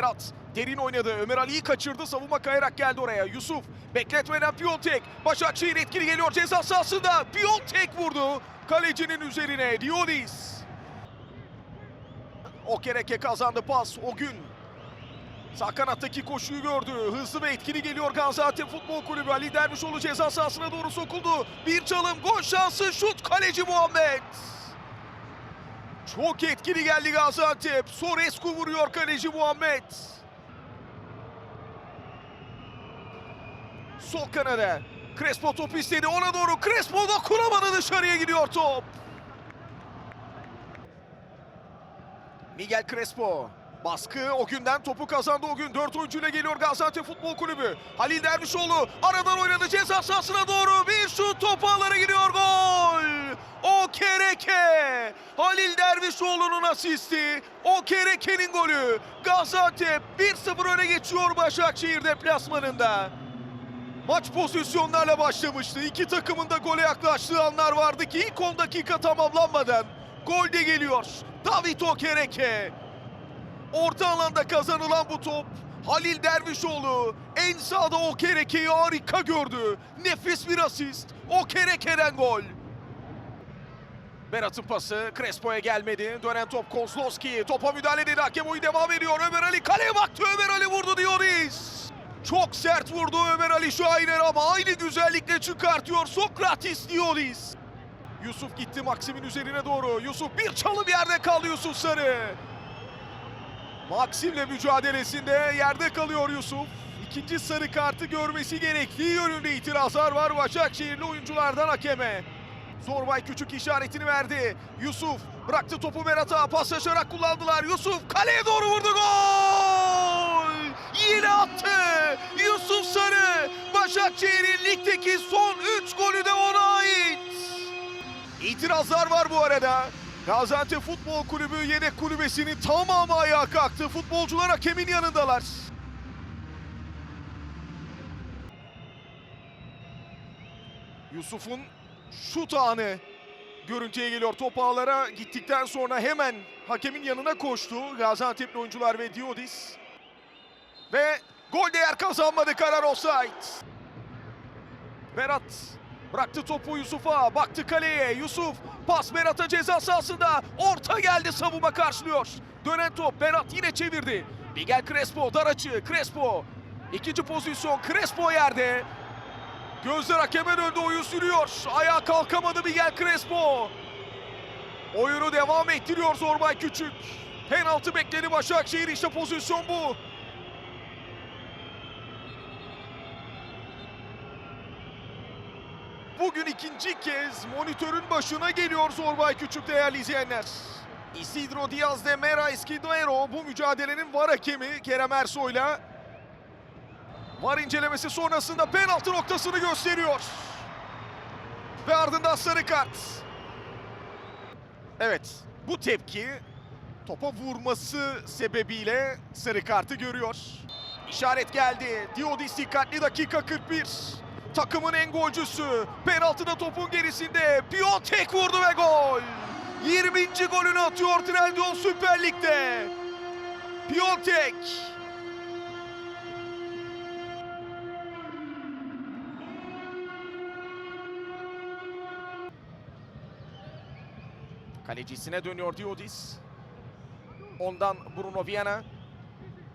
Berat derin oynadı. Ömer Ali'yi kaçırdı. Savunma kayarak geldi oraya. Yusuf bekletmeden Piontek. Başakşehir etkili geliyor ceza sahasında. Piontek vurdu. Kalecinin üzerine Dionis. Okereke kazandı pas. O gün Sağ kanattaki koşuyu gördü. Hızlı ve etkili geliyor Gaziantep Futbol Kulübü. Ali Dervişoğlu ceza sahasına doğru sokuldu. Bir çalım, gol şansı, şut kaleci Muhammed. Çok etkili geldi Gaziantep. Sorescu vuruyor kaleci Muhammed. Sol kanada. Crespo top istedi. Ona doğru Crespo dokunamadı dışarıya gidiyor top. Miguel Crespo. Baskı o günden topu kazandı o gün. Dört oyuncuyla geliyor Gaziantep Futbol Kulübü. Halil Dervişoğlu aradan oynadı ceza sahasına doğru. Bir şut topu ağlara giriyor gol. O Kereke. Halil Dervişoğlu'nun asisti. O Kereke'nin golü. Gaziantep 1-0 öne geçiyor Başakşehir deplasmanında. Maç pozisyonlarla başlamıştı. İki takımın da gole yaklaştığı anlar vardı ki ilk 10 dakika tamamlanmadan gol de geliyor. David Okereke. Orta alanda kazanılan bu top Halil Dervişoğlu en sağda Okereke'yi harika gördü. Nefis bir asist. Okereke'den gol. Berat'ın pası Crespo'ya gelmedi. Dönen top Kozlowski. Topa müdahale dedi. Hakem oyun devam ediyor. Ömer Ali kaleye baktı. Ömer Ali vurdu Dionis. Çok sert vurdu Ömer Ali Şahiner ama aynı güzellikle çıkartıyor Sokratis Dionis. Yusuf gitti Maksim'in üzerine doğru. Yusuf bir çalım yerde kaldı Yusuf Sarı. Maksim'le mücadelesinde yerde kalıyor Yusuf. İkinci sarı kartı görmesi gerektiği yönünde itirazlar var Başakşehirli oyunculardan hakeme. Zorbay küçük işaretini verdi. Yusuf bıraktı topu Berat'a paslaşarak kullandılar. Yusuf kaleye doğru vurdu gol! Yine attı. Yusuf Sarı Başakşehir'in ligdeki son 3 golü de ona ait. İtirazlar var bu arada. Gaziantep Futbol Kulübü yedek kulübesinin tamamı ayağa kalktı. Futbolcular hakemin yanındalar. Yusuf'un şut anı görüntüye geliyor. Top ağlara gittikten sonra hemen hakemin yanına koştu. Gaziantep'li oyuncular ve Diodis. Ve gol değer kazanmadı karar offside. Berat bıraktı topu Yusuf'a. Baktı kaleye. Yusuf pas Berat'a ceza sahasında. Orta geldi savunma karşılıyor. Dönen top Berat yine çevirdi. Miguel Crespo dar açı. Crespo. İkinci pozisyon Crespo yerde. Gözler hakeme döndü oyun sürüyor. Ayağa kalkamadı Miguel Crespo. Oyunu devam ettiriyor Zorbay Küçük. Penaltı bekledi Başakşehir işte pozisyon bu. Bugün ikinci kez monitörün başına geliyor Zorbay Küçük değerli izleyenler. Isidro Diaz de Mera Esquiduero bu mücadelenin var hakemi Kerem Ersoy'la var incelemesi sonrasında penaltı noktasını gösteriyor. Ve ardından sarı kart. Evet bu tepki topa vurması sebebiyle sarı kartı görüyor. İşaret geldi. Diodis dikkatli dakika 41. Takımın en golcüsü. Penaltıda topun gerisinde. Piontek vurdu ve gol. 20. golünü atıyor Trendyol Süper Lig'de. Piontek. Kalecisine dönüyor Diodis. Ondan Bruno Viana.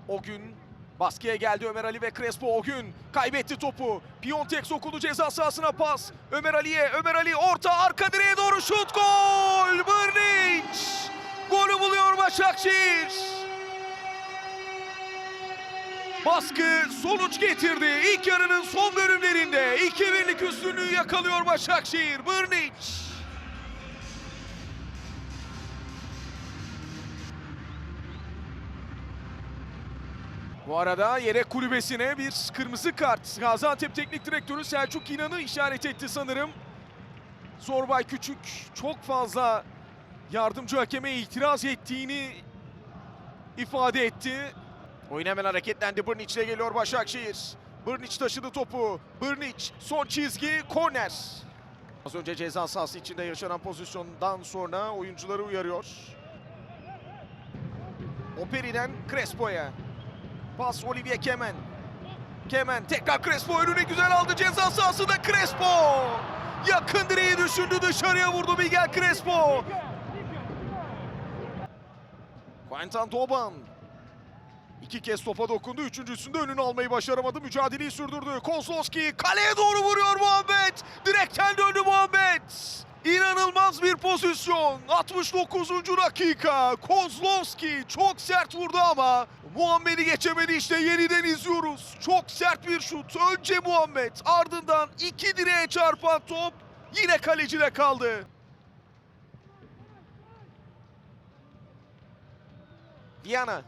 O gün baskıya geldi Ömer Ali ve Crespo o gün kaybetti topu. Piontek sokuldu ceza sahasına pas. Ömer Ali'ye Ömer Ali orta arka direğe doğru şut gol. Brnic golü buluyor Başakşehir. Baskı sonuç getirdi. İlk yarının son bölümlerinde 2-1'lik üstünlüğü yakalıyor Başakşehir. Brnic. Bu arada yedek kulübesine bir kırmızı kart. Gaziantep Teknik Direktörü Selçuk İnan'ı işaret etti sanırım. Zorbay Küçük çok fazla yardımcı hakeme itiraz ettiğini ifade etti. Oyun hemen hareketlendi. Brnic ile geliyor Başakşehir. Brnic taşıdı topu. Brnic son çizgi korner. Az önce ceza sahası içinde yaşanan pozisyondan sonra oyuncuları uyarıyor. Operi'den Crespo'ya. Pas Olivier Kemen. Kemen tekrar Crespo önüne güzel aldı ceza sahasında Crespo. Yakın direği düşündü dışarıya vurdu Miguel Crespo. Quentin Doban. İki kez topa dokundu. Üçüncüsünde önünü almayı başaramadı. Mücadeleyi sürdürdü. Kozlowski kaleye doğru vuruyor Muhammed. Direkten döndü Muhammed. İnanılmaz bir pozisyon. 69. dakika. Kozlowski çok sert vurdu ama Muhammed'i geçemedi işte yeniden izliyoruz. Çok sert bir şut. Önce Muhammed ardından iki direğe çarpan top yine kalecide kaldı. Viana.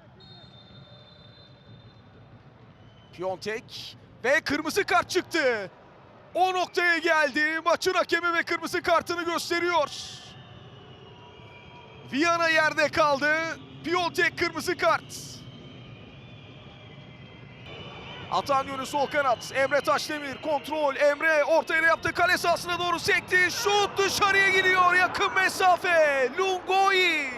Piontek ve kırmızı kart çıktı. O noktaya geldi. Maçın hakemi ve kırmızı kartını gösteriyor. Viana yerde kaldı. Piontek kırmızı kart. Atan yönü sol kanat. Emre Taşdemir kontrol. Emre ortaya yaptı. Kale sahasına doğru sekti. Şut dışarıya gidiyor. Yakın mesafe. Lungoyi.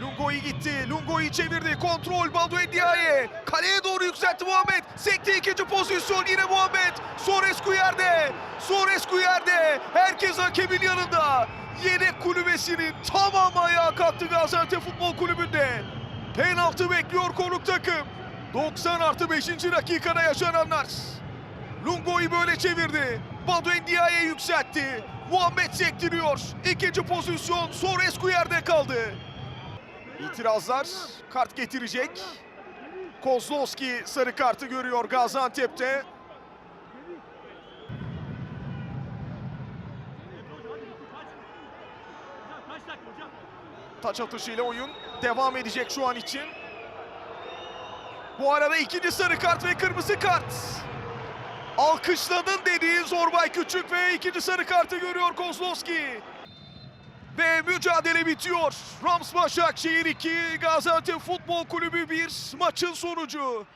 Lungoyi gitti. Lungoyi çevirdi. Kontrol Baldo Diaye. Kaleye doğru yükseltti Muhammed. Sekti ikinci pozisyon. Yine Muhammed. Sorescu yerde. Sorescu yerde. Herkes hakemin yanında. Yedek kulübesinin tamamı ayağa kalktı Gaziantep Futbol Kulübü'nde. Penaltı bekliyor konuk takım. 90 artı 5. dakikada yaşananlar. Lungo'yu böyle çevirdi. Badu Ndiaye yükseltti. Muhammed sektiriyor. İkinci pozisyon Sorescu yerde kaldı. İtirazlar kart getirecek. Kozlowski sarı kartı görüyor Gaziantep'te. Taç atışıyla oyun devam edecek şu an için. Bu arada ikinci sarı kart ve kırmızı kart. Alkışladın dediği Zorbay Küçük ve ikinci sarı kartı görüyor Kozlowski. Ve mücadele bitiyor. Rams Başakşehir 2, Gaziantep Futbol Kulübü 1 maçın sonucu.